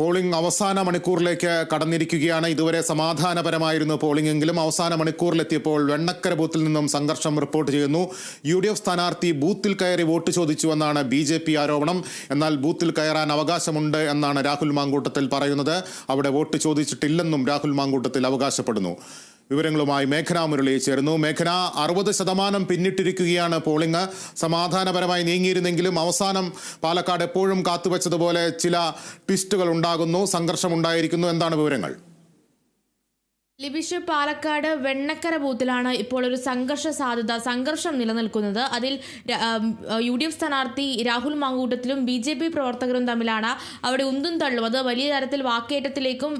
Polling അവസാന മണിക്കൂറിലേക്ക് കടന്നിരിക്കുകയാണ്. ഇതുവരെ സമാധാനപരമായിരുന്നു പോളിംഗ് എങ്കിലും അവസാന മണിക്കൂറിലെത്തിയപ്പോൾ വെണ്ണക്കര ബൂത്തിൽ നിന്നും സംഘർഷം റിപ്പോർട്ട് ചെയ്യുന്നു. യു ഡി എഫ് സ്ഥാനാർത്ഥി ബൂത്തിൽ കയറി വോട്ട് ചോദിച്ചുവെന്നാണ് ബി ജെ പി ആരോപണം. എന്നാൽ ബൂത്തിൽ കയറാൻ അവകാശമുണ്ട് എന്നാണ് രാഹുൽ മാങ്കൂട്ടത്തിൽ പറയുന്നത്. അവിടെ വോട്ട് ചോദിച്ചിട്ടില്ലെന്നും രാഹുൽ മാങ്കൂട്ടത്തിൽ അവകാശപ്പെടുന്നു. വിവരങ്ങളുമായി മേഘന മുരളി ചേർന്നു മേഘന അറുപത് ശതമാനം പിന്നിട്ടിരിക്കുകയാണ് പോളിംഗ് സമാധാനപരമായി നീങ്ങിയിരുന്നെങ്കിലും അവസാനം പാലക്കാട് എപ്പോഴും കാത്തുവച്ചതുപോലെ ചില ട്വിസ്റ്റുകൾ ഉണ്ടാകുന്നു സംഘർഷം ഉണ്ടായിരിക്കുന്നു. എന്താണ് വിവരങ്ങൾ? ലിബിഷ് പാലക്കാട് വെണ്ണക്കര ബൂത്തിലാണ് ഇപ്പോൾ ഒരു സംഘർഷ സാധ്യത സംഘർഷം നിലനിൽക്കുന്നത്. അതിൽ യു ഡി എഫ് സ്ഥാനാർത്ഥി രാഹുൽ മാങ്കൂട്ടത്തിലും ബി ജെ പി പ്രവർത്തകരും തമ്മിലാണ് അവിടെ ഉന്തും തള്ളും അത് വലിയ തരത്തിൽ വാക്കേറ്റത്തിലേക്കും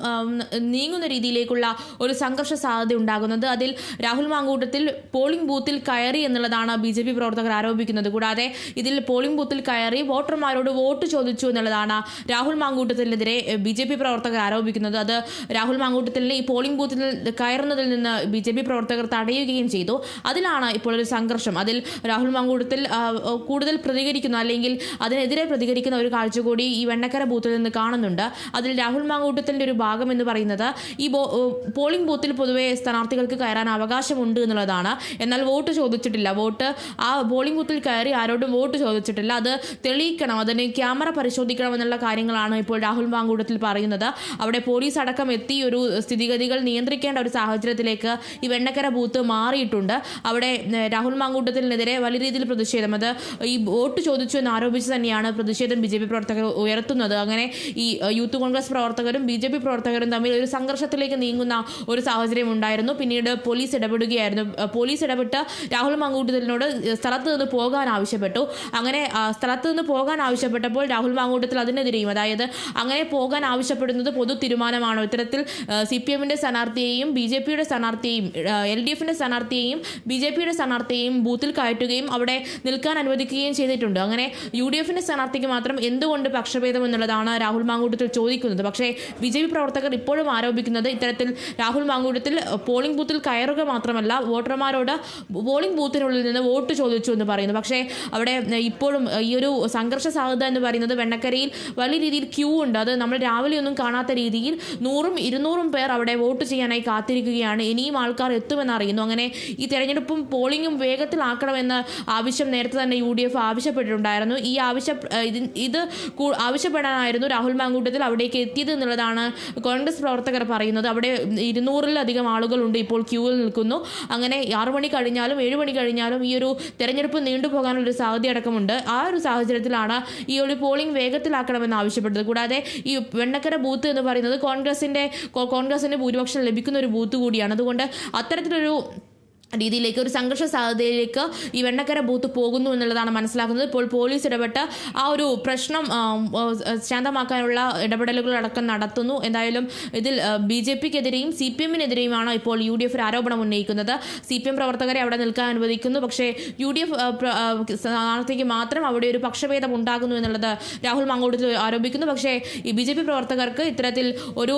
നീങ്ങുന്ന രീതിയിലേക്കുള്ള ഒരു സംഘർഷ സാധ്യത ഉണ്ടാകുന്നത്. അതിൽ രാഹുൽ മാങ്കൂട്ടത്തിൽ പോളിംഗ് ബൂത്തിൽ കയറി എന്നുള്ളതാണ് ബി ജെ പി പ്രവർത്തകർ ആരോപിക്കുന്നത്. കൂടാതെ ഇതിൽ പോളിംഗ് ബൂത്തിൽ കയറി വോട്ടർമാരോട് വോട്ട് ചോദിച്ചു എന്നുള്ളതാണ് രാഹുൽ മാങ്കൂട്ടത്തിനെതിരെ ബി ജെ പി പ്രവർത്തകർ ആരോപിക്കുന്നത്. അത് രാഹുൽ മാങ്കൂട്ടത്തിൽ ഈ പോളിംഗ് ബൂത്തിൽ കയറുന്നതിൽ നിന്ന് ബി ജെ പി പ്രവർത്തകർ തടയുകയും ചെയ്തു. അതിലാണ് ഇപ്പോൾ ഒരു സംഘർഷം. അതിൽ രാഹുൽ മാങ്കൂട്ടത്തിൽ കൂടുതൽ പ്രതികരിക്കുന്ന. അല്ലെങ്കിൽ അതിനെതിരെ പ്രതികരിക്കുന്ന ഒരു കാഴ്ച കൂടി ഈ വെണ്ണക്കര ബൂത്തിൽ നിന്ന് കാണുന്നുണ്ട്. അതിൽ രാഹുൽ മാങ്കൂട്ടത്തിന്റെ ഒരു ഭാഗം എന്ന് പറയുന്നത് ഈ പോളിംഗ് ബൂത്തിൽ പൊതുവെ സ്ഥാനാർത്ഥികൾക്ക് കയറാൻ അവകാശമുണ്ട് എന്നുള്ളതാണ്. എന്നാൽ വോട്ട് ചോദിച്ചിട്ടില്ല. വോട്ട് ആ പോളിംഗ് ബൂത്തിൽ കയറി ആരോടും വോട്ട് ചോദിച്ചിട്ടില്ല. അത് തെളിയിക്കണം. അതിന് ക്യാമറ പരിശോധിക്കണം എന്നുള്ള കാര്യങ്ങളാണ് ഇപ്പോൾ രാഹുൽ മാങ്കൂട്ടത്തിൽ പറയുന്നത്. അവിടെ പോലീസ് അടക്കം എത്തി ഒരു സ്ഥിതിഗതികൾ നിയന്ത്രിക്കേണ്ട ഒരു സാഹചര്യത്തിലേക്ക് ഈ വെണ്ണക്കര ബൂത്ത് മാറിയിട്ടുണ്ട്. അവിടെ രാഹുൽ മാങ്കൂട്ടത്തിനെതിരെ വലിയ രീതിയിൽ പ്രതിഷേധം. അത് ഈ വോട്ട് ചോദിച്ചു എന്ന് ആരോപിച്ച് തന്നെയാണ് പ്രതിഷേധം ബി ജെ പി പ്രവർത്തകർ ഉയർത്തുന്നത്. അങ്ങനെ ഈ യൂത്ത് കോൺഗ്രസ് പ്രവർത്തകരും ബി ജെ പി പ്രവർത്തകരും തമ്മിൽ ഒരു സംഘർഷത്തിലേക്ക് നീങ്ങുന്ന ഒരു സാഹചര്യം ഉണ്ടായിരുന്നു. പിന്നീട് പോലീസ് ഇടപെടുകയായിരുന്നു. പോലീസ് ഇടപെട്ട് രാഹുൽ മാങ്കൂട്ടത്തിനോട് സ്ഥലത്ത് നിന്ന് പോകാൻ ആവശ്യപ്പെട്ടു. അങ്ങനെ സ്ഥലത്ത് നിന്ന് പോകാൻ ആവശ്യപ്പെട്ടപ്പോൾ രാഹുൽ മാങ്കൂട്ടത്തിൽ അതിനെതിരെയും അതായത് അങ്ങനെ പോകാൻ ആവശ്യപ്പെടുന്നത് പൊതു തീരുമാനമാണോ? ഇത്തരത്തിൽ സി പി എമ്മിന്റെ സ്ഥാനാർത്ഥിയെയും ബി ജെ പിയുടെ സ്ഥാനാർത്ഥിയെയും എൽ ഡി എഫിന്റെ സ്ഥാനാർത്ഥിയെയും ബി ജെ പിയുടെ സ്ഥാനാർത്ഥിയെയും ബൂത്തിൽ കയറ്റുകയും അവിടെ നിൽക്കാൻ അനുവദിക്കുകയും ചെയ്തിട്ടുണ്ട്. അങ്ങനെ യു ഡി എഫിന്റെ സ്ഥാനാർത്ഥിക്ക് മാത്രം എന്തുകൊണ്ട് പക്ഷഭേദം എന്നുള്ളതാണ് രാഹുൽ മാങ്കൂട്ടത്തിൽ ചോദിക്കുന്നത്. പക്ഷേ ബി ജെ പി പ്രവർത്തകർ ഇപ്പോഴും ആരോപിക്കുന്നത് ഇത്തരത്തിൽ രാഹുൽ മാങ്കൂട്ടത്തിൽ പോളിംഗ് ബൂത്തിൽ കയറുക മാത്രമല്ല വോട്ടർമാരോട് പോളിംഗ് ബൂത്തിനുള്ളിൽ നിന്ന് വോട്ട് ചോദിച്ചു എന്ന് പറയുന്നു. പക്ഷേ അവിടെ ഇപ്പോഴും ഈ ഒരു സംഘർഷ സാധ്യത എന്ന് പറയുന്നത് വെണ്ണക്കരയിൽ വലിയ രീതിയിൽ ക്യൂ ഉണ്ട്. അത് നമ്മൾ രാവിലെ ഒന്നും കാണാത്ത രീതിയിൽ നൂറും ഇരുന്നൂറും പേർ അവിടെ വോട്ട് ചെയ്യാനായി കാത്തിരിക്കുകയാണ്. ഇനിയും ആൾക്കാർ എത്തുമെന്ന് അറിയുന്നു അങ്ങനെ ഈ തെരഞ്ഞെടുപ്പും പോളിംഗും വേഗത്തിലാക്കണമെന്ന് ആവശ്യം നേരത്തെ തന്നെ യു ഡി എഫ് ആവശ്യപ്പെട്ടിട്ടുണ്ടായിരുന്നു. ഈ ആവശ്യ ഇത് ആവശ്യപ്പെടാനായിരുന്നു രാഹുൽ മാങ്കൂട്ടത്തിൽ അവിടേക്ക് എത്തിയത് എന്നുള്ളതാണ് കോൺഗ്രസ് പ്രവർത്തകർ പറയുന്നത്. അവിടെ ഇരുന്നൂറിലധികം ആളുകളുണ്ട് ഇപ്പോൾ ക്യൂവിൽ നിൽക്കുന്നു. അങ്ങനെ ആറു മണി കഴിഞ്ഞാലും ഏഴ് മണി കഴിഞ്ഞാലും ഈ ഒരു തെരഞ്ഞെടുപ്പ് നീണ്ടുപോകാനുള്ളൊരു സാധ്യത അടക്കമുണ്ട്. ആ ഒരു സാഹചര്യത്തിലാണ് ഈ ഒരു പോളിംഗ് വേഗത്തിലാക്കണമെന്ന് ആവശ്യപ്പെട്ടത്. കൂടാതെ ഈ വെണ്ണക്കര ബൂത്ത് എന്ന് പറയുന്നത് കോൺഗ്രസിന്റെ കോ- കോൺഗ്രസിന് ഭൂരിപക്ഷം ലഭിക്കുന്ന ഒരു ബൂത്ത് കൂടിയാണ്. അതുകൊണ്ട് അത്തരത്തിലൊരു രീതിയിലേക്ക് ഒരു സംഘർഷ സാധ്യതയിലേക്ക് ഈ വെണ്ണക്കര ബൂത്ത് പോകുന്നു എന്നുള്ളതാണ് മനസ്സിലാക്കുന്നത്. ഇപ്പോൾ പോലീസ് ഇടപെട്ട് ആ ഒരു പ്രശ്നം ശാന്തമാക്കാനുള്ള ഇടപെടലുകൾ അടക്കം നടത്തുന്നു. എന്തായാലും ഇതിൽ ബി ജെ പിക്കെതിരെയും സി പി എമ്മിനെതിരെയുമാണ് ഇപ്പോൾ യു ഡി എഫ് ആരോപണം ഉന്നയിക്കുന്നത്. സി പി എം പ്രവർത്തകരെ അവിടെ നിൽക്കാൻ അനുവദിക്കുന്നു. പക്ഷേ യു ഡി എഫ് സ്ഥാനാർത്ഥിക്ക് മാത്രം അവിടെ ഒരു പക്ഷഭേദം ഉണ്ടാകുന്നു എന്നുള്ളത് രാഹുൽ മങ്കോടത്തിൽ ആരോപിക്കുന്നു. പക്ഷേ ഈ ബി ജെ പി പ്രവർത്തകർക്ക് ഇത്തരത്തിൽ ഒരു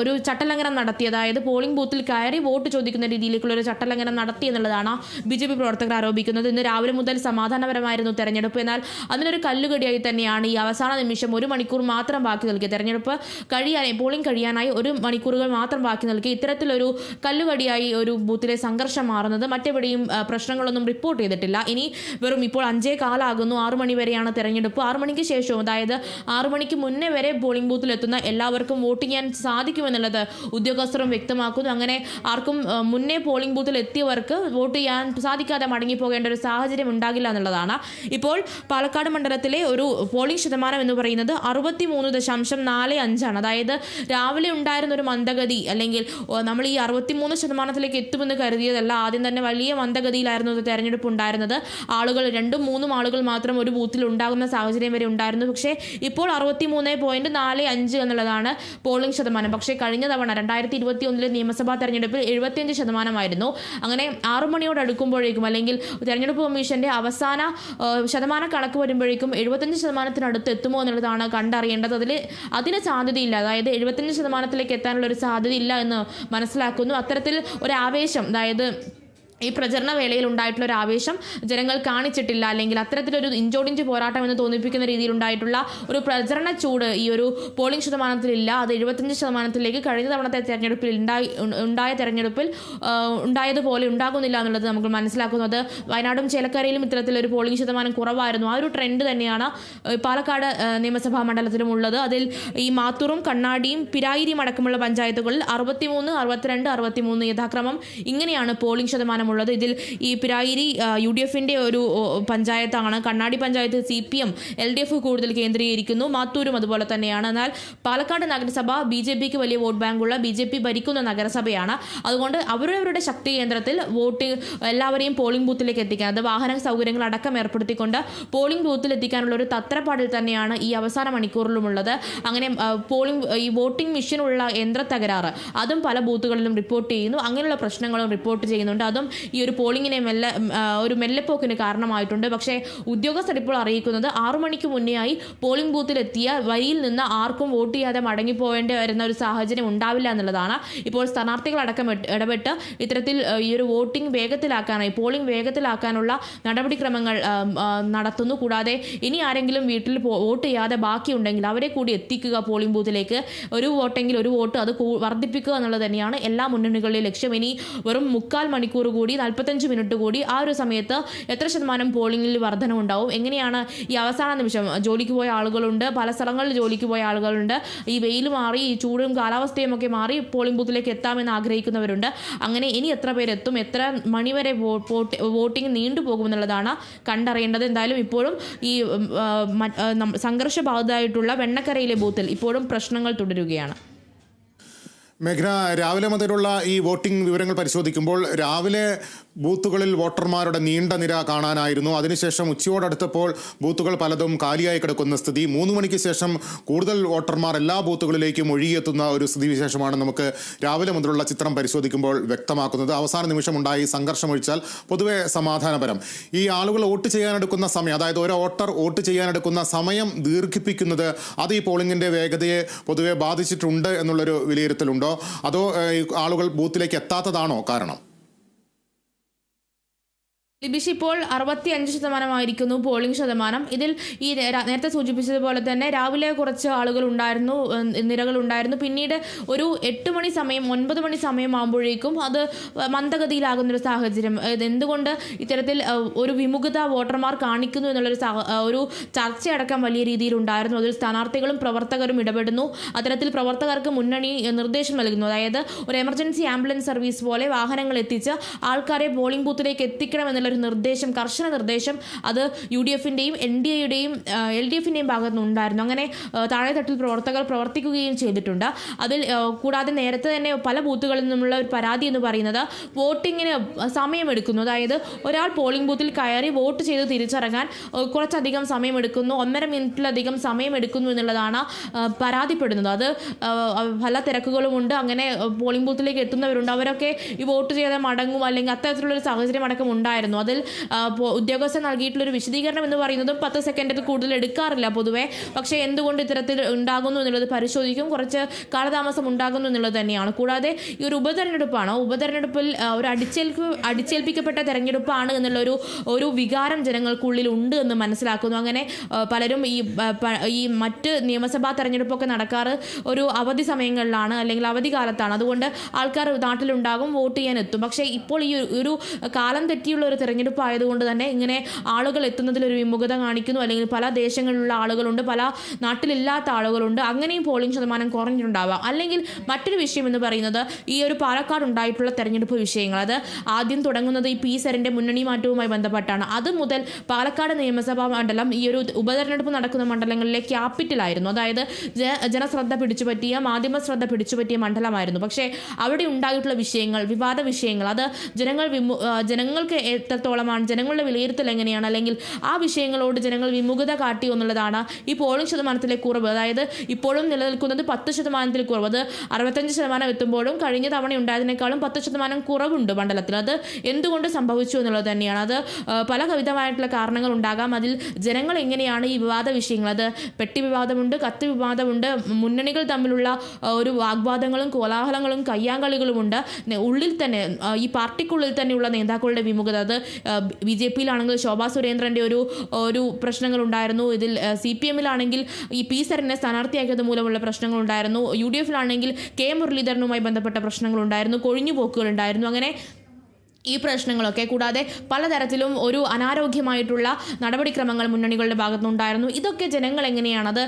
ഒരു ചട്ടലംഘനം നടത്തി അതായത് പോളിംഗ് ബൂത്തിൽ കയറി വോട്ട് ചോദിക്കുന്ന രീതിയിലേക്കുള്ള ഒരു ചട്ടലംഘനം നടത്തി എന്നുള്ളതാണ് ബി ജെ പി പ്രവർത്തകർ ആരോപിക്കുന്നത്. ഇന്ന് രാവിലെ മുതൽ സമാധാനപരമായിരുന്നു തെരഞ്ഞെടുപ്പ്. എന്നാൽ അതിനൊരു കല്ലുകടിയായി തന്നെയാണ് ഈ അവസാന നിമിഷം ഒരു മണിക്കൂർ മാത്രം ബാക്കി നൽകിയത് തെരഞ്ഞെടുപ്പ്. കഴിയാനായി പോളിംഗ് കഴിയാനായി ഒരു മണിക്കൂറുകൾ മാത്രം ബാക്കി നൽകി. ഇത്തരത്തിലൊരു കല്ലുകടിയായി ഒരു ബൂത്തിലെ സംഘർഷം മാറുന്നത് മറ്റെവിടെയും പ്രശ്നങ്ങളൊന്നും റിപ്പോർട്ട് ചെയ്തിട്ടില്ല. ഇനി വെറും ഇപ്പോൾ അഞ്ചേ കാലാകുന്നു. ആറു മണി വരെയാണ് തെരഞ്ഞെടുപ്പ്. ആറു മണിക്ക് ശേഷവും അതായത് ആറു മണിക്ക് മുന്നേ വരെ പോളിംഗ് ബൂത്തിലെത്തുന്ന എല്ലാവർക്കും വോട്ട് ചെയ്യാൻ സാധിക്കുമെന്നുള്ളത് ഉദ്യോഗസ്ഥരും വ്യക്തമാക്കുന്നു. അങ്ങനെ ആർക്കും മുന്നേ പോളിംഗ് ബൂത്തിൽ എത്തിയവർക്ക് വോട്ട് ചെയ്യാൻ സാധിക്കാതെ മടങ്ങിപ്പോകേണ്ട ഒരു സാഹചര്യം ഉണ്ടാകില്ല എന്നുള്ളതാണ്. ഇപ്പോൾ പാലക്കാട് മണ്ഡലത്തിലെ ഒരു പോളിംഗ് ശതമാനം എന്ന് പറയുന്നത് അറുപത്തി മൂന്ന് ദശാംശം നാല് അഞ്ചാണ്. അതായത് രാവിലെ ഉണ്ടായിരുന്ന ഒരു മന്ദഗതി അല്ലെങ്കിൽ നമ്മൾ ഈ അറുപത്തിമൂന്ന് ശതമാനത്തിലേക്ക് എത്തുമെന്ന് കരുതിയതല്ല. ആദ്യം തന്നെ വലിയ മന്ദഗതിയിലായിരുന്നു തെരഞ്ഞെടുപ്പ് ഉണ്ടായിരുന്നത്. ആളുകൾ രണ്ടും മൂന്നും ആളുകൾ മാത്രം ഒരു ബൂത്തിൽ ഉണ്ടാകുന്ന സാഹചര്യം വരെ ഉണ്ടായിരുന്നു. പക്ഷേ ഇപ്പോൾ അറുപത്തി മൂന്ന് പോയിന്റ് നാല് അഞ്ച് എന്നുള്ളതാണ് പോളിംഗ് ശതമാനം. പക്ഷേ കഴിഞ്ഞ തവണ രണ്ടായിരത്തി ഇരുപത്തി ഒന്നിലെ നിയമസഭാ തെരഞ്ഞെടുപ്പിൽ എഴുപത്തിയഞ്ച് ശതമാനമായിരുന്നു. അങ്ങനെ ആറു മണിയോട് അടുക്കുമ്പോഴേക്കും അല്ലെങ്കിൽ തെരഞ്ഞെടുപ്പ് കമ്മീഷന്റെ അവസാന ശതമാന കണക്ക് വരുമ്പോഴേക്കും എഴുപത്തഞ്ച് ശതമാനത്തിനടുത്ത് എത്തുമോ എന്നുള്ളതാണ് കണ്ടറിയേണ്ടത്. അതിൽ അതിന് സാധ്യതയില്ല. അതായത് എഴുപത്തഞ്ച് ശതമാനത്തിലേക്ക് എത്താനുള്ള ഒരു സാധ്യതയില്ല എന്ന് മനസ്സിലാക്കുന്നു. അത്തരത്തിൽ ഒരു ആവേശം അതായത് ഈ പ്രചരണ വേളയിൽ ഉണ്ടായിട്ടുള്ള ഒരു ആവേശം ജനങ്ങൾ കാണിച്ചിട്ടില്ല. അല്ലെങ്കിൽ അത്തരത്തിലൊരു ഇഞ്ചോടിഞ്ച് പോരാട്ടം എന്ന് തോന്നിപ്പിക്കുന്ന രീതിയിൽ ഉണ്ടായിട്ടുള്ള ഒരു പ്രചരണ ചൂട് ഈ ഒരു പോളിംഗ് ശതമാനത്തിലില്ല. അത് എഴുപത്തഞ്ച് ശതമാനത്തിലേക്ക് കഴിഞ്ഞ തവണത്തെ തെരഞ്ഞെടുപ്പിൽ ഉണ്ടായി ഉണ്ടായ തെരഞ്ഞെടുപ്പിൽ ഉണ്ടായതുപോലെ ഉണ്ടാകുന്നില്ല എന്നുള്ളത് നമുക്ക് മനസ്സിലാക്കുന്നത്. വയനാടും ചേലക്കരയിലും ഇത്തരത്തിലൊരു പോളിംഗ് ശതമാനം കുറവായിരുന്നു. ആ ഒരു ട്രെൻഡ് തന്നെയാണ് പാലക്കാട് നിയമസഭാ മണ്ഡലത്തിലും ഉള്ളത്. അതിൽ ഈ മാത്തൂറും കണ്ണാടിയും പിരായിരിയും അടക്കമുള്ള പഞ്ചായത്തുകളിൽ അറുപത്തിമൂന്ന് അറുപത്തിരണ്ട് അറുപത്തിമൂന്ന് യഥാക്രമം ഇങ്ങനെയാണ് പോളിംഗ് ശതമാനമുള്ളത് ഇതിൽ ഈ പിരായിരി യു ഡി എഫിന്റെ ഒരു പഞ്ചായത്താണ്. Kannadi panchayat C P M L D F കൂടുതൽ കേന്ദ്രീകരിക്കുന്നു. മാത്തൂരും അതുപോലെ തന്നെയാണ്. എന്നാൽ പാലക്കാട് നഗരസഭ ബി ജെ പിക്ക് വലിയ വോട്ട് ബാങ്കുള്ള ബി ജെ പി ഭരിക്കുന്ന നഗരസഭയാണ്. അതുകൊണ്ട് അവരവരുടെ ശക്തി കേന്ദ്രത്തിൽ വോട്ട് എല്ലാവരെയും പോളിംഗ് ബൂത്തിലേക്ക് എത്തിക്കാൻ അത് വാഹന സൗകര്യങ്ങൾ അടക്കം ഏർപ്പെടുത്തിക്കൊണ്ട് പോളിംഗ് ബൂത്തിൽ എത്തിക്കാനുള്ള ഒരു തത്രപ്പാടിൽ തന്നെയാണ് ഈ അവസാന മണിക്കൂറിലുമുള്ളത്. അങ്ങനെ പോളിംഗ് ഈ വോട്ടിംഗ് മെഷീനുള്ള യന്ത്ര തകരാറ് അതും പല ബൂത്തുകളിലും റിപ്പോർട്ട് ചെയ്യുന്നു. അങ്ങനെയുള്ള പ്രശ്നങ്ങളും റിപ്പോർട്ട് ചെയ്യുന്നുണ്ട്. അതും ഈ ഒരു പോളിങ്ങിനെ മെല്ലെ ഒരു മെല്ലെപ്പോക്കിന് കാരണമായിട്ടുണ്ട്. പക്ഷേ ഉദ്യോഗസ്ഥർ ഇപ്പോൾ അറിയിക്കുന്നത് ആറു മണിക്ക് മുന്നേയായി പോളിംഗ് ബൂത്തിലെത്തിയ വരിയിൽ നിന്ന് ആർക്കും വോട്ട് ചെയ്യാതെ മടങ്ങിപ്പോകേണ്ടി വരുന്ന ഒരു സാഹചര്യം ഉണ്ടാവില്ല എന്നുള്ളതാണ് ഇപ്പോൾ സ്ഥാനാർത്ഥികളടക്കം ഇട- ഇടപെട്ട് ഇത്തരത്തിൽ ഈ ഒരു വോട്ടിംഗ് വേഗത്തിലാക്കാനായി പോളിംഗ് വേഗത്തിലാക്കാനുള്ള നടപടിക്രമങ്ങൾ നടത്തുന്നു. കൂടാതെ ഇനി ആരെങ്കിലും വീട്ടിൽ വോട്ട് ചെയ്യാതെ ബാക്കിയുണ്ടെങ്കിൽ അവരെ കൂടി എത്തിക്കുക പോളിംഗ് ബൂത്തിലേക്ക്. ഒരു വോട്ടെങ്കിൽ ഒരു വോട്ട് അത് വർദ്ധിപ്പിക്കുക എന്നുള്ളത് തന്നെയാണ് എല്ലാ മുന്നണികളുടെയും ലക്ഷ്യം. ഇനി വെറും മുക്കാൽ മണിക്കൂർ കൂടി നാൽപ്പത്തഞ്ച് മിനിറ്റ് കൂടി ആ ഒരു സമയത്ത് എത്ര ശതമാനം പോളിംഗിൽ വർധന ഉണ്ടാവും എങ്ങനെയാണ് ഈ അവസാന നിമിഷം ജോലിക്ക് പോയ ആളുകളുണ്ട്? പല സ്ഥലങ്ങളിൽ ജോലിക്ക് പോയ ആളുകളുണ്ട്. ഈ വെയിൽ മാറി ഈ ചൂടും കാലാവസ്ഥയും ഒക്കെ മാറി പോളിംഗ് ബൂത്തിലേക്ക് എത്താമെന്ന് ആഗ്രഹിക്കുന്നവരുണ്ട്. അങ്ങനെ ഇനി എത്ര പേരെത്തും? എത്ര മണിവരെ വോട്ടിംഗ് നീണ്ടു വോട്ടിംഗ് നീണ്ടുപോകുമെന്നുള്ളതാണ് കണ്ടറിയേണ്ടത്. എന്തായാലും ഇപ്പോഴും ഈ സംഘർഷബാധിതമായിട്ടുള്ള വെണ്ണക്കരയിലെ ബൂത്തിൽ ഇപ്പോഴും പ്രശ്നങ്ങൾ തുടരുകയാണ്. മേഘന രാവിലെ മുതലുള്ള ഈ വോട്ടിംഗ് വിവരങ്ങൾ പരിശോധിക്കുമ്പോൾ രാവിലെ ബൂത്തുകളിൽ വോട്ടർമാരുടെ നീണ്ട നിര കാണാനായിരുന്നു. അതിനുശേഷം ഉച്ചയോടടുത്തപ്പോൾ ബൂത്തുകൾ പലതും കാലിയായി കിടക്കുന്ന സ്ഥിതി. മൂന്ന് മണിക്ക് ശേഷം കൂടുതൽ വോട്ടർമാർ എല്ലാ ബൂത്തുകളിലേക്കും ഒഴുകിയെത്തുന്ന ഒരു സ്ഥിതിവിശേഷമാണ് നമുക്ക് രാവിലെ മുതലുള്ള ചിത്രം പരിശോധിക്കുമ്പോൾ വ്യക്തമാക്കുന്നത്. അവസാന നിമിഷമുണ്ടായി സംഘർഷമൊഴിച്ചാൽ പൊതുവെ സമാധാനപരം. ഈ ആളുകൾ വോട്ട് ചെയ്യാനെടുക്കുന്ന സമയം അതായത് ഒരു വോട്ടർ വോട്ട് ചെയ്യാനെടുക്കുന്ന സമയം ദീർഘിപ്പിക്കുന്നത് അത് ഈ പോളിംഗിന്റെ വേഗതയെ പൊതുവെ ബാധിച്ചിട്ടുണ്ട് എന്നുള്ളൊരു വിലയിരുത്തലുണ്ടോ? അതോ ആളുകൾ ബൂത്തിലേക്ക് എത്താത്തതാണോ കാരണം? ലിബിഷ് ഇപ്പോൾ അറുപത്തി അഞ്ച് ശതമാനമായിരിക്കുന്നു പോളിംഗ് ശതമാനം. ഇതിൽ ഈ നേരത്തെ സൂചിപ്പിച്ചതുപോലെ തന്നെ രാവിലെ കുറച്ച് ആളുകൾ ഉണ്ടായിരുന്നു നിരകൾ ഉണ്ടായിരുന്നു. പിന്നീട് ഒരു എട്ട് മണി സമയം ഒൻപത് മണി സമയം ആകുമ്പോഴേക്കും അത് മന്ദഗതിയിലാകുന്നൊരു സാഹചര്യം. എന്തുകൊണ്ട് ഇത്തരത്തിൽ ഒരു വിമുഖത വോട്ടർമാർ കാണിക്കുന്നു എന്നുള്ളൊരു ഒരു ചർച്ചയടക്കം വലിയ രീതിയിൽ ഉണ്ടായിരുന്നു. അതിൽ സ്ഥാനാർത്ഥികളും പ്രവർത്തകരും ഇടപെടുന്നു. അത്തരത്തിൽ പ്രവർത്തകർക്ക് മുന്നണി നിർദ്ദേശം നൽകുന്നു. അതായത് ഒരു എമർജൻസി ആംബുലൻസ് സർവീസ് പോലെ വാഹനങ്ങൾ എത്തിച്ച് ആൾക്കാരെ പോളിംഗ് ബൂത്തിലേക്ക് എത്തിക്കണം എന്നുള്ളൊരു നിർദ്ദേശം കർശന നിർദ്ദേശം അത് യു ഡി എഫിന്റെയും എൻ ഡി എയുടെയും എൽ ഡി എഫിന്റെയും ഭാഗത്തു നിന്നുണ്ടായിരുന്നു അങ്ങനെ താഴെത്തട്ടിൽ പ്രവർത്തകർ പ്രവർത്തിക്കുകയും ചെയ്തിട്ടുണ്ട്. അതിൽ കൂടാതെ നേരത്തെ തന്നെ പല ബൂത്തുകളിൽ നിന്നുമുള്ള ഒരു പരാതി എന്ന് പറയുന്നത് വോട്ടിങ്ങിന് സമയമെടുക്കുന്നു. അതായത് ഒരാൾ പോളിംഗ് ബൂത്തിൽ കയറി വോട്ട് ചെയ്ത് തിരിച്ചിറങ്ങാൻ കുറച്ചധികം സമയമെടുക്കുന്നു. ഒന്നര മിനിറ്റിലധികം സമയമെടുക്കുന്നു എന്നുള്ളതാണ് പരാതിപ്പെടുന്നത്. അത് പല തിരക്കുകളുമുണ്ട് അങ്ങനെ പോളിംഗ് ബൂത്തിലേക്ക് എത്തുന്നവരുണ്ട്. അവരൊക്കെ ഈ വോട്ട് ചെയ്താൽ മടങ്ങും അല്ലെങ്കിൽ അത്തരത്തിലുള്ളൊരു സാഹചര്യം അടക്കം ഉണ്ടായിരുന്നു. അതിൽ ഉദ്യോഗസ്ഥർ നൽകിയിട്ടുള്ളൊരു വിശദീകരണം എന്ന് പറയുന്നതും പത്ത് സെക്കൻഡിൽ കൂടുതൽ എടുക്കാറില്ല പൊതുവേ. പക്ഷേ എന്തുകൊണ്ട് ഇത്തരത്തിൽ ഉണ്ടാകുന്നു എന്നുള്ളത് പരിശോധിക്കും. കുറച്ച് കാലതാമസം ഉണ്ടാകുന്നു എന്നുള്ളത് തന്നെയാണ്. കൂടാതെ ഈ ഒരു ഉപതെരഞ്ഞെടുപ്പാണ്. ഉപതെരഞ്ഞെടുപ്പിൽ ഒരു അടിച്ചേൽപ്പ് അടിച്ചേൽപ്പിക്കപ്പെട്ട തെരഞ്ഞെടുപ്പാണ് എന്നുള്ളൊരു ഒരു വികാരം ജനങ്ങൾക്കുള്ളിൽ ഉണ്ട് എന്ന് മനസ്സിലാക്കുന്നു. അങ്ങനെ പലരും ഈ ഈ മറ്റ് നിയമസഭാ തെരഞ്ഞെടുപ്പൊക്കെ നടക്കാറ് ഒരു അവധി സമയങ്ങളിലാണ് അല്ലെങ്കിൽ അവധി കാലത്താണ്. അതുകൊണ്ട് ആൾക്കാർ നാട്ടിലുണ്ടാകും വോട്ട് ചെയ്യാൻ എത്തും. പക്ഷേ ഇപ്പോൾ ഈ ഒരു കാലം തെറ്റിയുള്ള ഒരു തെരഞ്ഞെടുപ്പ് ആയതുകൊണ്ട് തന്നെ ഇങ്ങനെ ആളുകൾ എത്തുന്നതിൽ ഒരു വിമുഖത കാണിക്കുന്നു. അല്ലെങ്കിൽ പല ദേശങ്ങളിലുള്ള ആളുകളുണ്ട് പല നാട്ടിലില്ലാത്ത ആളുകളുണ്ട്. അങ്ങനെയും പോളിംഗ് ശതമാനം കുറഞ്ഞിട്ടുണ്ടാവാം. അല്ലെങ്കിൽ മറ്റൊരു വിഷയം എന്ന് പറയുന്നത് ഈ ഒരു പാലക്കാട് ഉണ്ടായിട്ടുള്ള തെരഞ്ഞെടുപ്പ് വിഷയങ്ങൾ. അത് ആദ്യം തുടങ്ങുന്നത് ഈ പി സരിന്റെ മുന്നണി മാറ്റവുമായി ബന്ധപ്പെട്ടാണ്. അത് മുതൽ പാലക്കാട് നിയമസഭാ മണ്ഡലം ഈ ഒരു ഉപതെരഞ്ഞെടുപ്പ് നടക്കുന്ന മണ്ഡലങ്ങളിലെ ക്യാപിറ്റലായിരുന്നു അതായത് ജനശ്രദ്ധ പിടിച്ചുപറ്റിയ മാധ്യമ ശ്രദ്ധ പിടിച്ചുപറ്റിയ മണ്ഡലമായിരുന്നു. പക്ഷേ അവിടെ ഉണ്ടായിട്ടുള്ള വിഷയങ്ങൾ വിവാദ വിഷയങ്ങൾ അത് ജനങ്ങൾ ജനങ്ങൾക്ക് എത്രത്തോളമാണ് ജനങ്ങളുടെ വിലയിരുത്തൽ എങ്ങനെയാണ്? അല്ലെങ്കിൽ ആ വിഷയങ്ങളോട് ജനങ്ങൾ വിമുഖത കാട്ടിയോ എന്നുള്ളതാണ് ഈ പോളിംഗ് ശതമാനത്തിലെ കുറവ്. അതായത് ഇപ്പോഴും നിലനിൽക്കുന്നത് പത്ത് ശതമാനത്തിൽ കുറവ്. അത് അറുപത്തഞ്ച് ശതമാനം എത്തുമ്പോഴും കഴിഞ്ഞ തവണ ഉണ്ടായതിനേക്കാളും പത്ത് ശതമാനം കുറവുണ്ട് മണ്ഡലത്തിൽ. അത് എന്തുകൊണ്ട് സംഭവിച്ചു എന്നുള്ളത് തന്നെയാണ്. അത് പല കവിതമായിട്ടുള്ള കാരണങ്ങൾ ഉണ്ടാകാം. അതിൽ ജനങ്ങൾ എങ്ങനെയാണ് ഈ വിവാദ വിഷയങ്ങൾ? അത് പെട്ടി വിവാദമുണ്ട് കത്ത് വിവാദമുണ്ട് മുന്നണികൾ തമ്മിലുള്ള ഒരു വാഗ്വാദങ്ങളും കോലാഹലങ്ങളും കയ്യാങ്കളികളുമുണ്ട്. ഉള്ളിൽ തന്നെ ഈ പാർട്ടിക്കുള്ളിൽ തന്നെയുള്ള നേതാക്കളുടെ വിമുഖത. അത് ബി ജെ പിയിലാണെങ്കിൽ ശോഭാ സുരേന്ദ്രന്റെ ഒരു ഒരു പ്രശ്നങ്ങളുണ്ടായിരുന്നു. ഇതിൽ സി പി എമ്മിലാണെങ്കിൽ ഈ പി സരനെ സ്ഥാനാർത്ഥിയാക്കിയത് മൂലമുള്ള പ്രശ്നങ്ങളുണ്ടായിരുന്നു. യു ഡി എഫിലാണെങ്കിൽ കെ മുരളീധരനുമായി ബന്ധപ്പെട്ട പ്രശ്നങ്ങളുണ്ടായിരുന്നു. ഉണ്ടായിരുന്നു അങ്ങനെ ഈ പ്രശ്നങ്ങളൊക്കെ കൂടാതെ പലതരത്തിലും ഒരു അനാരോഗ്യമായിട്ടുള്ള നടപടിക്രമങ്ങൾ മുന്നണികളുടെ ഭാഗത്തുനിന്നുണ്ടായിരുന്നു. ഇതൊക്കെ ജനങ്ങൾ എങ്ങനെയാണത്?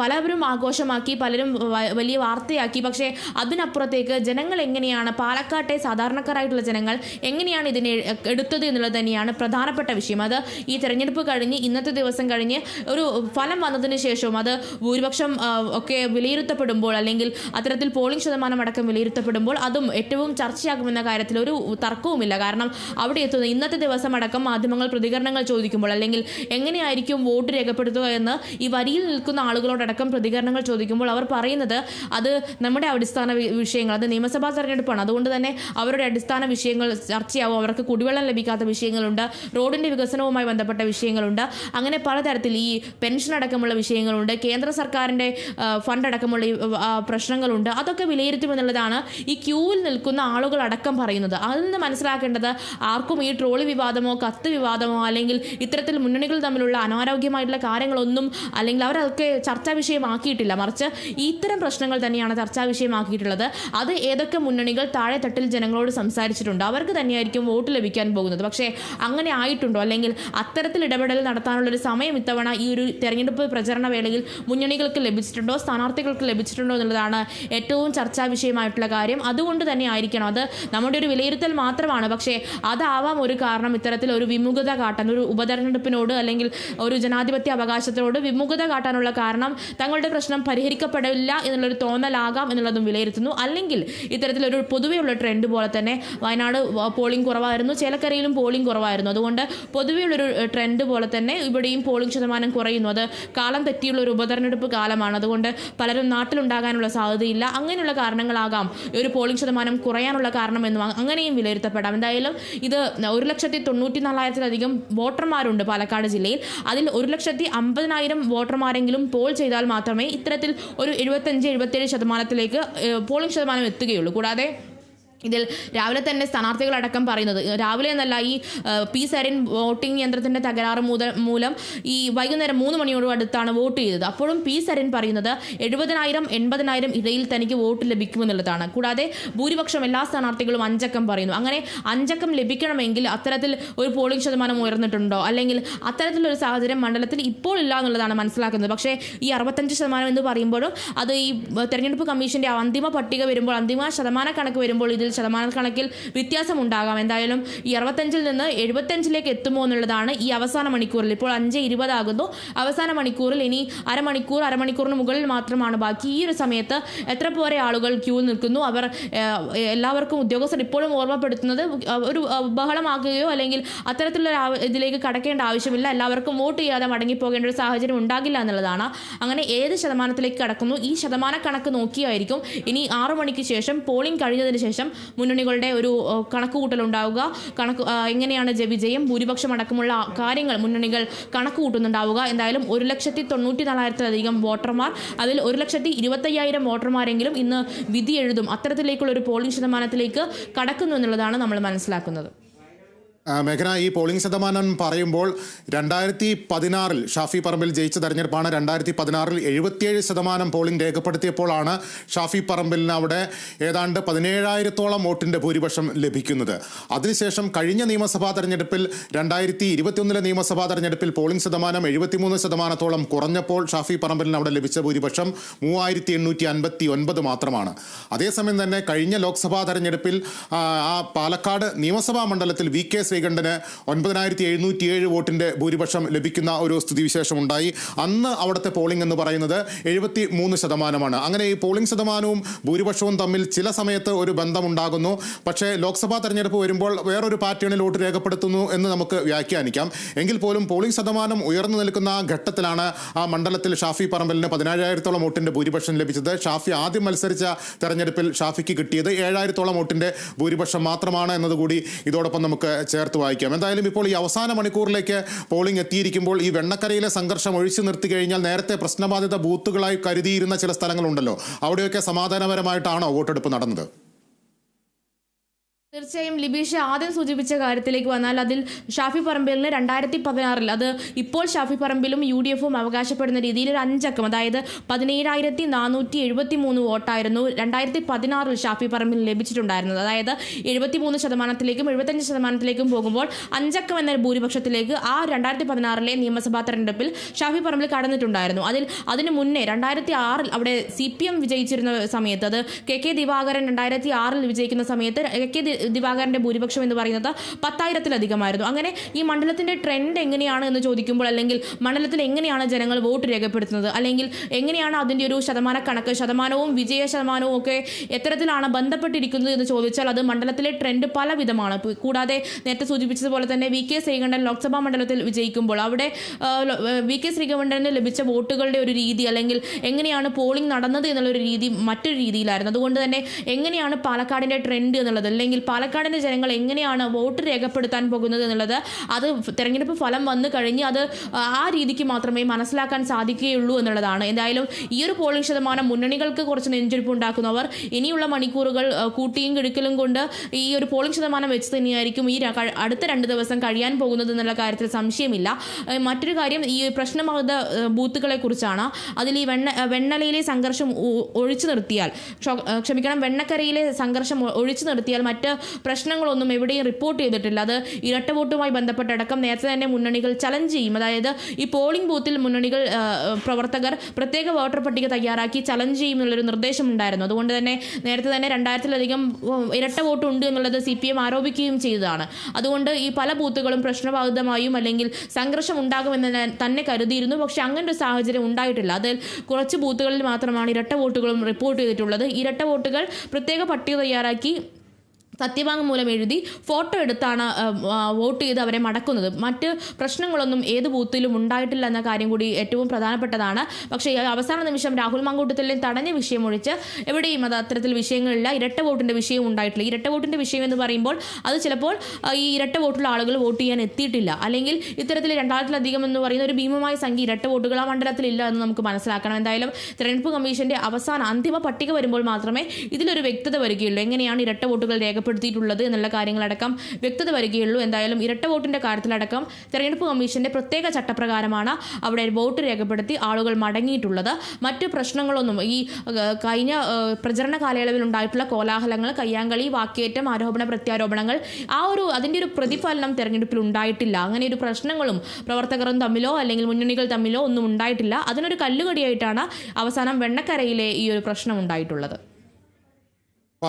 പലവരും ആഘോഷമാക്കി പലരും വലിയ വാർത്തയാക്കി. പക്ഷേ അതിനപ്പുറത്തേക്ക് ജനങ്ങൾ എങ്ങനെയാണ് പാലക്കാട്ടെ സാധാരണക്കാരായിട്ടുള്ള ജനങ്ങൾ എങ്ങനെയാണ് ഇതിനെ എടുത്തത് എന്നുള്ളത് തന്നെയാണ് പ്രധാനപ്പെട്ട വിഷയം. അത് ഈ തെരഞ്ഞെടുപ്പ് കഴിഞ്ഞ് ഇന്നത്തെ ദിവസം കഴിഞ്ഞ് ഒരു ഫലം വന്നതിന് ശേഷവും അത് ഭൂരിപക്ഷം ഒക്കെ വിലയിരുത്തപ്പെടുമ്പോൾ അല്ലെങ്കിൽ അത്തരത്തിൽ പോളിംഗ് ശതമാനം അടക്കം വിലയിരുത്തപ്പെടുമ്പോൾ അതും ഏറ്റവും ചർച്ചയാകുമെന്ന കാര്യത്തിൽ ഒരു തർക്കവുമില്ല. കാരണം അവിടെ എത്തുന്ന ഇന്നത്തെ ദിവസം അടക്കം മാധ്യമങ്ങൾ പ്രതികരണങ്ങൾ ചോദിക്കുമ്പോൾ അല്ലെങ്കിൽ എങ്ങനെയായിരിക്കും വോട്ട് രേഖപ്പെടുത്തുക എന്ന് ഈ വരിയിൽ നിൽക്കുന്ന ആളുകളോടടക്കം പ്രതികരണങ്ങൾ ചോദിക്കുമ്പോൾ അവർ പറയുന്നത് അത് നമ്മുടെ അടിസ്ഥാന വിഷയങ്ങൾ. അത് നിയമസഭാ തെരഞ്ഞെടുപ്പാണ്. അതുകൊണ്ട് തന്നെ അവരുടെ അടിസ്ഥാന വിഷയങ്ങൾ ചർച്ചയാവും. അവർക്ക് കുടിവെള്ളം ലഭിക്കാത്ത വിഷയങ്ങളുണ്ട്. റോഡിന്റെ വികസനവുമായി ബന്ധപ്പെട്ട വിഷയങ്ങളുണ്ട്. അങ്ങനെ പലതരത്തിൽ ഈ പെൻഷൻ അടക്കമുള്ള വിഷയങ്ങളുണ്ട്. കേന്ദ്ര സർക്കാരിന്റെ ഫണ്ട് അടക്കമുള്ള പ്രശ്നങ്ങളുണ്ട്. അതൊക്കെ വിലയിരുത്തുമെന്നുള്ളതാണ് ഈ ക്യൂവിൽ നിൽക്കുന്ന ആളുകൾ അടക്കം പറയുന്നത്. അതിൽ നിന്ന് മനസ്സിലാക്കേണ്ടത് ആർക്കും ഈ ട്രോളി വിവാദമോ കത്ത് വിവാദമോ അല്ലെങ്കിൽ ഇത്തരത്തിൽ മുന്നണികൾ തമ്മിലുള്ള അനാരോഗ്യമായിട്ടുള്ള കാര്യങ്ങളൊന്നും അല്ലെങ്കിൽ അവരതൊക്കെ ചർച്ചാ വിഷയമാക്കിയിട്ടില്ല. മറിച്ച് ഇത്തരം പ്രശ്നങ്ങൾ തന്നെയാണ് ചർച്ചാ വിഷയമാക്കിയിട്ടുള്ളത്. അത് ഏതൊക്കെ മുന്നണികൾ താഴെത്തട്ടിൽ ജനങ്ങളോട് സംസാരിച്ചിട്ടുണ്ട്? അവർക്ക് തന്നെയായിരിക്കും വോട്ട് ലഭിക്കാൻ പോകുന്നത്. പക്ഷേ അങ്ങനെ ആയിട്ടുണ്ടോ? അല്ലെങ്കിൽ അത്തരത്തിൽ ഇടപെടൽ നടത്താനുള്ള ഒരു സമയം ഇത്തവണ ഈ ഒരു തെരഞ്ഞെടുപ്പ് പ്രചരണ വേളയിൽ മുന്നണികൾക്ക് ലഭിച്ചിട്ടുണ്ടോ? സ്ഥാനാർത്ഥികൾക്ക് ലഭിച്ചിട്ടുണ്ടോ എന്നുള്ളതാണ് ഏറ്റവും ചർച്ചാ വിഷയമായിട്ടുള്ള കാര്യം. അതുകൊണ്ട് തന്നെ ആയിരിക്കണം. അത് നമ്മുടെ ഒരു വിലയിരുത്തൽ മാത്രമാണ്. പക്ഷേ അതാവാം ഒരു കാരണം ഇത്തരത്തിൽ ഒരു വിമുഖത കാട്ടാൻ ഒരു ഉപതെരഞ്ഞെടുപ്പിനോട് അല്ലെങ്കിൽ ഒരു ജനാധിപത്യ അവകാശത്തോട് വിമുഖത കാട്ടാനുള്ള കാരണം തങ്ങളുടെ പ്രശ്നം പരിഹരിക്കപ്പെടില്ല എന്നുള്ളൊരു തോന്നലാകാം എന്നുള്ളതും വിലയിരുത്തുന്നു. അല്ലെങ്കിൽ ഇത്തരത്തിലൊരു പൊതുവെയുള്ള ട്രെൻഡ് പോലെ തന്നെ വയനാട് പോളിംഗ് കുറവായിരുന്നു ചേലക്കരയിലും പോളിംഗ് കുറവായിരുന്നു. അതുകൊണ്ട് പൊതുവെയുള്ളൊരു ട്രെൻഡ് പോലെ തന്നെ ഇവിടെയും പോളിംഗ് ശതമാനം കുറയുന്നു. അത് കാലം തെറ്റിയുള്ള ഒരു ഉപതെരഞ്ഞെടുപ്പ് കാലമാണ്. അതുകൊണ്ട് പലരും നാട്ടിലുണ്ടാകാനുള്ള സാധ്യതയില്ല. അങ്ങനെയുള്ള കാരണങ്ങളാകാം ഒരു പോളിംഗ് ശതമാനം കുറയാനുള്ള കാരണമെന്നും അങ്ങനെയും വിലയിരുത്തപ്പെടാം. എന്തായാലും ഇത് ഒരു ലക്ഷത്തി തൊണ്ണൂറ്റി നാലായിരത്തിലധികം വോട്ടർമാരുണ്ട് പാലക്കാട് ജില്ലയിൽ. അതിൽ ഒരു ലക്ഷത്തി അമ്പതിനായിരം വോട്ടർമാരെങ്കിലും പോൾ ചെയ്താൽ മാത്രമേ ഇത്തരത്തിൽ ഒരു എഴുപത്തഞ്ച് എഴുപത്തേഴ് ശതമാനത്തിലേക്ക് പോളിംഗ് ശതമാനം എത്തുകയുള്ളൂ. കൂടാതെ ഇതിൽ രാവിലെ തന്നെ സ്ഥാനാർത്ഥികളടക്കം പറയുന്നത്. രാവിലെ എന്നല്ല ഈ പി സരിൻ വോട്ടിംഗ് യന്ത്രത്തിന്റെ തകരാറ് മൂലം ഈ വൈകുന്നേരം മൂന്ന് മണിയോട് അടുത്താണ് വോട്ട് ചെയ്തത്. അപ്പോഴും പി സരിൻ പറയുന്നത് എഴുപതിനായിരം എൺപതിനായിരം ഇടയിൽ തനിക്ക് വോട്ട് ലഭിക്കുമെന്നുള്ളതാണ്. കൂടാതെ ഭൂരിപക്ഷം എല്ലാ സ്ഥാനാർത്ഥികളും അഞ്ചക്കം പറയുന്നു. അങ്ങനെ അഞ്ചക്കം ലഭിക്കണമെങ്കിൽ അത്തരത്തിൽ ഒരു പോളിംഗ് ശതമാനം ഉയർന്നിട്ടുണ്ടോ? അല്ലെങ്കിൽ അത്തരത്തിലൊരു സാഹചര്യം മണ്ഡലത്തിൽ ഇപ്പോൾ ഇല്ല എന്നുള്ളതാണ് മനസ്സിലാക്കുന്നത്. പക്ഷേ ഈ അറുപത്തഞ്ച് ശതമാനം എന്ന് പറയുമ്പോഴും അത് ഈ തെരഞ്ഞെടുപ്പ് കമ്മീഷന്റെ അന്തിമ പട്ടിക വരുമ്പോൾ അന്തിമ ശതമാന കണക്ക് വരുമ്പോൾ ഇതിൽ കണക്കിൽ വ്യത്യാസം ഉണ്ടാകാം എന്തായാലും ഈ അറുപത്തഞ്ചിൽ നിന്ന് എഴുപത്തഞ്ചിലേക്ക് എത്തുമോ എന്നുള്ളതാണ് ഈ അവസാന മണിക്കൂറിൽ. ഇപ്പോൾ അഞ്ച് ഇരുപതാകുന്നു അവസാന മണിക്കൂറിൽ ഇനി അരമണിക്കൂർ അരമണിക്കൂറിന് മുകളിൽ മാത്രമാണ് ബാക്കി. ഈ ഒരു സമയത്ത് എത്ര പോരെ ആളുകൾ ക്യൂ നിൽക്കുന്നു? അവർ എല്ലാവർക്കും ഉദ്യോഗസ്ഥർ ഇപ്പോഴും ഓർമ്മപ്പെടുത്തുന്നത് ഒരു ബഹളമാക്കുകയോ അല്ലെങ്കിൽ അത്തരത്തിലുള്ള ഇതിലേക്ക് കടക്കേണ്ട ആവശ്യമില്ല. എല്ലാവർക്കും വോട്ട് ചെയ്യാതെ മടങ്ങിപ്പോകേണ്ട ഒരു സാഹചര്യം ഉണ്ടാകില്ല എന്നുള്ളതാണ്. അങ്ങനെ ഏത് ശതമാനത്തിലേക്ക് കടക്കുന്നു? ഈ ശതമാന കണക്ക് നോക്കിയായിരിക്കും. ഇനി ആറു മണിക്ക് ശേഷം പോളിംഗ് കഴിഞ്ഞതിന് ശേഷം മുന്നണികളുടെ ഒരു കണക്കുകൂട്ടൽ ഉണ്ടാവുക കണക്ക് എങ്ങനെയാണ് ജവിജയം വിജയം ഭൂരിപക്ഷം അടക്കമുള്ള കാര്യങ്ങൾ മുന്നണികൾ കണക്ക് കൂട്ടുന്നുണ്ടാവുക എന്തായാലും ഒരു ലക്ഷത്തി തൊണ്ണൂറ്റി നാലായിരത്തിലധികം വോട്ടർമാർ അതിൽ ഒരു ലക്ഷത്തി ഇരുപത്തയ്യായിരം വോട്ടർമാരെങ്കിലും ഇന്ന് വിധി എഴുതും. അത്തരത്തിലേക്കുള്ള ഒരു പോളിംഗ് ശതമാനത്തിലേക്ക് കടക്കുന്നു എന്നുള്ളതാണ് നമ്മൾ മനസ്സിലാക്കുന്നത്. മേഘന ഈ പോളിംഗ് ശതമാനം പറയുമ്പോൾ രണ്ടായിരത്തി പതിനാറിൽ ഷാഫി പറമ്പിൽ ജയിച്ച തെരഞ്ഞെടുപ്പാണ് രണ്ടായിരത്തി പതിനാറിൽ എഴുപത്തിയേഴ് ശതമാനം പോളിംഗ് രേഖപ്പെടുത്തിയപ്പോഴാണ് ഷാഫി പറമ്പിലിന് അവിടെ ഏതാണ്ട് പതിനേഴായിരത്തോളം വോട്ടിന്റെ ഭൂരിപക്ഷം ലഭിക്കുന്നത്. അതിനുശേഷം കഴിഞ്ഞ നിയമസഭാ തെരഞ്ഞെടുപ്പിൽ രണ്ടായിരത്തി ഇരുപത്തിയൊന്നിലെ നിയമസഭാ തെരഞ്ഞെടുപ്പിൽ പോളിംഗ് ശതമാനം എഴുപത്തിമൂന്ന് ശതമാനത്തോളം കുറഞ്ഞപ്പോൾ ഷാഫി പറമ്പിലിന് അവിടെ ലഭിച്ച ഭൂരിപക്ഷം മൂവായിരത്തി എണ്ണൂറ്റി അൻപത്തി ഒൻപത് മാത്രമാണ്. അതേസമയം തന്നെ കഴിഞ്ഞ ലോക്സഭാ തെരഞ്ഞെടുപ്പിൽ ആ, പാലക്കാട് നിയമസഭാ മണ്ഡലത്തിൽ വി കെ ശ്രീകണ്ഠന് ഒൻപതിനായിരത്തി എഴുന്നൂറ്റി ഏഴ് വോട്ടിന്റെ ഭൂരിപക്ഷം ലഭിക്കുന്ന ഒരു സ്ഥിതിവിശേഷം ഉണ്ടായി അന്ന് അവിടുത്തെ പോളിംഗ് എന്ന് പറയുന്നത് എഴുപത്തി മൂന്ന് ശതമാനമാണ്. അങ്ങനെ ഈ പോളിംഗ് ശതമാനവും ഭൂരിപക്ഷവും തമ്മിൽ ചില സമയത്ത് ഒരു ബന്ധമുണ്ടാകുന്നു. പക്ഷേ ലോക്സഭാ തെരഞ്ഞെടുപ്പ് വരുമ്പോൾ വേറൊരു പാറ്റേണിൽ വോട്ട് രേഖപ്പെടുത്തുന്നു എന്ന് നമുക്ക് വ്യാഖ്യാനിക്കാം. എങ്കിൽ പോലും പോളിംഗ് ശതമാനം ഉയർന്നു നിൽക്കുന്ന ഘട്ടത്തിലാണ് ആ മണ്ഡലത്തിൽ ഷാഫി പറമ്പലിന് പതിനേഴായിരത്തോളം വോട്ടിന്റെ ഭൂരിപക്ഷം ലഭിച്ചത്. ഷാഫി ആദ്യം മത്സരിച്ച തെരഞ്ഞെടുപ്പിൽ ഷാഫിക്ക് കിട്ടിയത് ഏഴായിരത്തോളം വോട്ടിന്റെ ഭൂരിപക്ഷം മാത്രമാണ് എന്നതുകൂടി ഇതോടൊപ്പം നമുക്ക് ചേർത്ത് വായിക്കാം. എന്തായാലും ഇപ്പോൾ ഈ അവസാന മണിക്കൂറിലേക്ക് പോളിംഗ് എത്തിയിരിക്കുമ്പോൾ ഈ വെണ്ണക്കരയിലെ സംഘർഷം ഒഴിച്ചു നിർത്തി കഴിഞ്ഞാൽ നേരത്തെ പ്രശ്നബാധിത ബൂത്തുകളായി കരുതിയിരുന്ന ചില സ്ഥലങ്ങളുണ്ടല്ലോ. അവിടെയൊക്കെ സമാധാനപരമായിട്ടാണോ വോട്ടെടുപ്പ് നടന്നത്? തീർച്ചയായും ലിബീഷ ആദ്യം സൂചിപ്പിച്ച കാര്യത്തിലേക്ക് വന്നാൽ അതിൽ ഷാഫി പറമ്പിലിന് രണ്ടായിരത്തി പതിനാറിൽ അത് ഇപ്പോൾ ഷാഫി പറമ്പിലും യു ഡി എഫും അവകാശപ്പെടുന്ന രീതിയിൽ ഒരു അഞ്ചക്കം അതായത് പതിനേഴായിരത്തി നാനൂറ്റി എഴുപത്തി മൂന്ന് വോട്ടായിരുന്നു രണ്ടായിരത്തി പതിനാറിൽ ഷാഫി പറമ്പിൽ ലഭിച്ചിട്ടുണ്ടായിരുന്നത്. അതായത് എഴുപത്തി മൂന്ന് ശതമാനത്തിലേക്കും എഴുപത്തഞ്ച് ശതമാനത്തിലേക്കും പോകുമ്പോൾ അഞ്ചക്കം എന്ന ഭൂരിപക്ഷത്തിലേക്ക് ആ രണ്ടായിരത്തി പതിനാറിലെ നിയമസഭാ തെരഞ്ഞെടുപ്പിൽ ഷാഫി പറമ്പിൽ കടന്നിട്ടുണ്ടായിരുന്നു. അതിൽ അതിന് മുന്നേ രണ്ടായിരത്തി ആറിൽ അവിടെ സി പി എം വിജയിച്ചിരുന്ന സമയത്ത് അത് കെ കെ ദിവാകരൻ രണ്ടായിരത്തി ആറിൽ വിജയിക്കുന്ന സമയത്ത് കെ കെ ദിവാകരന്റെ ഭൂരിപക്ഷം എന്ന് പറയുന്നത് പത്തായിരത്തിലധികമായിരുന്നു. അങ്ങനെ ഈ മണ്ഡലത്തിന്റെ ട്രെൻഡ് എങ്ങനെയാണ് എന്ന് ചോദിക്കുമ്പോൾ അല്ലെങ്കിൽ മണ്ഡലത്തിൽ എങ്ങനെയാണ് ജനങ്ങൾ വോട്ട് രേഖപ്പെടുത്തുന്നത്? അല്ലെങ്കിൽ എങ്ങനെയാണ് അതിന്റെ ഒരു ശതമാന കണക്ക് ശതമാനവും വിജയ ശതമാനവും ഒക്കെ എത്തരത്തിലാണ് ബന്ധപ്പെട്ടിരിക്കുന്നത് എന്ന് ചോദിച്ചാൽ അത് മണ്ഡലത്തിലെ ട്രെൻഡ് പല വിധമാണ് കൂടാതെ നേരത്തെ സൂചിപ്പിച്ചതുപോലെ തന്നെ വി കെ ശ്രീകണ്ഠൻ ലോക്സഭാ മണ്ഡലത്തിൽ വിജയിക്കുമ്പോൾ അവിടെ വി കെ ശ്രീകണ്ഠന് ലഭിച്ച വോട്ടുകളുടെ ഒരു രീതി അല്ലെങ്കിൽ എങ്ങനെയാണ് പോളിംഗ് നടന്നത് എന്നുള്ള ഒരു രീതി മറ്റൊരു രീതിയിലായിരുന്നു. അതുകൊണ്ട് തന്നെ എങ്ങനെയാണ് പാലക്കാടിന്റെ ട്രെൻഡ് എന്നുള്ളത് അല്ലെങ്കിൽ പാലക്കാടിന്റെ ജനങ്ങൾ എങ്ങനെയാണ് വോട്ട് രേഖപ്പെടുത്താൻ പോകുന്നത് എന്നുള്ളത് അത് തെരഞ്ഞെടുപ്പ് ഫലം വന്നു കഴിഞ്ഞ് അത് ആ രീതിക്ക് മാത്രമേ മനസ്സിലാക്കാൻ സാധിക്കുകയുള്ളൂ എന്നുള്ളതാണ്. എന്തായാലും ഈ ഒരു പോളിംഗ് ശതമാനം മുന്നണികൾക്ക് കുറച്ച് നെഞ്ചെടുപ്പ് ഉണ്ടാക്കുന്നവർ ഇനിയുള്ള മണിക്കൂറുകൾ കൂട്ടിയും കിടുക്കലും കൊണ്ട് ഈ ഒരു പോളിംഗ് ശതമാനം വെച്ച് തന്നെയായിരിക്കും ഈ അടുത്ത രണ്ട് ദിവസം കഴിയാൻ പോകുന്നത് എന്നുള്ള കാര്യത്തിൽ സംശയമില്ല. മറ്റൊരു കാര്യം ഈ പ്രശ്നമാകുന്ന ബൂത്തുകളെ കുറിച്ചാണ്. അതിൽ ഈ വെണ്ണ വെണ്ണലയിലെ സംഘർഷം ഒഴിച്ചു നിർത്തിയാൽ ക്ഷമിക്കണം വെണ്ണക്കരയിലെ സംഘർഷം ഒഴിച്ചു നിർത്തിയാൽ മറ്റ് പ്രശ്നങ്ങളൊന്നും എവിടെയും റിപ്പോർട്ട് ചെയ്തിട്ടില്ല. അത് ഇരട്ട വോട്ടുമായി ബന്ധപ്പെട്ടടക്കം നേരത്തെ തന്നെ മുന്നണികൾ ചലഞ്ച് ചെയ്യും. അതായത് ഈ പോളിംഗ് ബൂത്തിൽ മുന്നണികൾ പ്രവർത്തകർ പ്രത്യേക വോട്ടർ പട്ടിക തയ്യാറാക്കി ചലഞ്ച് ചെയ്യും എന്നുള്ളൊരു നിർദ്ദേശം ഉണ്ടായിരുന്നു അതുകൊണ്ട് തന്നെ നേരത്തെ തന്നെ രണ്ടായിരത്തിലധികം ഇരട്ട വോട്ട് ഉണ്ട് എന്നുള്ളത് സി പി എം ആരോപിക്കുകയും ചെയ്തതാണ്. അതുകൊണ്ട് ഈ പല ബൂത്തുകളും പ്രശ്നബാധിതമായും അല്ലെങ്കിൽ സംഘർഷം ഉണ്ടാകുമെന്ന് തന്നെ കരുതിയിരുന്നു. പക്ഷെ അങ്ങനെ ഒരു സാഹചര്യം ഉണ്ടായിട്ടില്ല. അതിൽ കുറച്ച് ബൂത്തുകളിൽ മാത്രമാണ് ഇരട്ട വോട്ടുകളും റിപ്പോർട്ട് ചെയ്തിട്ടുള്ളത്. ഇരട്ട വോട്ടുകൾ പ്രത്യേക പട്ടിക തയ്യാറാക്കി സത്യവാങ്മൂലം എഴുതി ഫോട്ടോ എടുത്താണ് വോട്ട് ചെയ്ത് അവരെ മടക്കുന്നത്. മറ്റ് പ്രശ്നങ്ങളൊന്നും ഏത് ബൂത്തിലും ഉണ്ടായിട്ടില്ല എന്ന കാര്യം കൂടി ഏറ്റവും പ്രധാനപ്പെട്ടതാണ്. പക്ഷേ അവസാന നിമിഷം രാഹുൽ മാങ്കൂട്ടത്തിലെ തടഞ്ഞ വിഷയം ഒഴിച്ച് എവിടെയും അത് അത്തരത്തിൽ വിഷയങ്ങളില്ല. ഇരട്ട വോട്ടിന്റെ വിഷയം ഉണ്ടായിട്ടില്ല. ഇരട്ട വോട്ടിന്റെ വിഷയം എന്ന് പറയുമ്പോൾ അത് ചിലപ്പോൾ ഈ ഇരട്ട വോട്ടുള്ള ആളുകൾ വോട്ട് ചെയ്യാൻ എത്തിയിട്ടില്ല. അല്ലെങ്കിൽ ഇത്തരത്തിൽ രണ്ടായിരത്തിലധികം എന്ന് പറയുന്ന ഒരു ഭീമമായ സംഖ്യ ഇരട്ട വോട്ടുകൾ ആ മണ്ഡലത്തിലില്ല എന്ന് നമുക്ക് മനസ്സിലാക്കണം. എന്തായാലും തെരഞ്ഞെടുപ്പ് കമ്മീഷന്റെ അവസാന അന്തിമ പട്ടിക വരുമ്പോൾ മാത്രമേ ഇതിലൊരു വ്യക്തത വരികയുള്ളൂ. എങ്ങനെയാണ് ഇരട്ട വോട്ടുകൾ രേഖപ്പെടുത്തിയിട്ടുള്ളത് എന്നുള്ള കാര്യങ്ങളടക്കം വ്യക്തത വരികയുള്ളൂ. എന്തായാലും ഇരട്ട വോട്ടിന്റെ കാര്യത്തിലടക്കം തെരഞ്ഞെടുപ്പ് കമ്മീഷന്റെ പ്രത്യേക ചട്ടപ്രകാരമാണ് അവിടെ വോട്ട് രേഖപ്പെടുത്തി ആളുകൾ മടങ്ങിയിട്ടുള്ളത്. മറ്റു പ്രശ്നങ്ങളൊന്നും ഈ കഴിഞ്ഞ പ്രചരണ കാലയളവിൽ ഉണ്ടായിട്ടുള്ള കോലാഹലങ്ങൾ കയ്യാങ്കളി വാക്കേറ്റം ആരോപണ പ്രത്യാരോപണങ്ങൾ ആ ഒരു അതിന്റെ ഒരു പ്രതിഫലനം തെരഞ്ഞെടുപ്പിൽ ഉണ്ടായിട്ടില്ല. അങ്ങനെ ഒരു പ്രശ്നങ്ങളും പ്രവർത്തകരും തമ്മിലോ അല്ലെങ്കിൽ മുന്നണികൾ തമ്മിലോ ഒന്നും ഉണ്ടായിട്ടില്ല. അതിനൊരു കല്ലുകടിയായിട്ടാണ് അവസാനം വെണ്ണക്കരയിലെ ഈ ഒരു പ്രശ്നം ഉണ്ടായിട്ടുള്ളത്.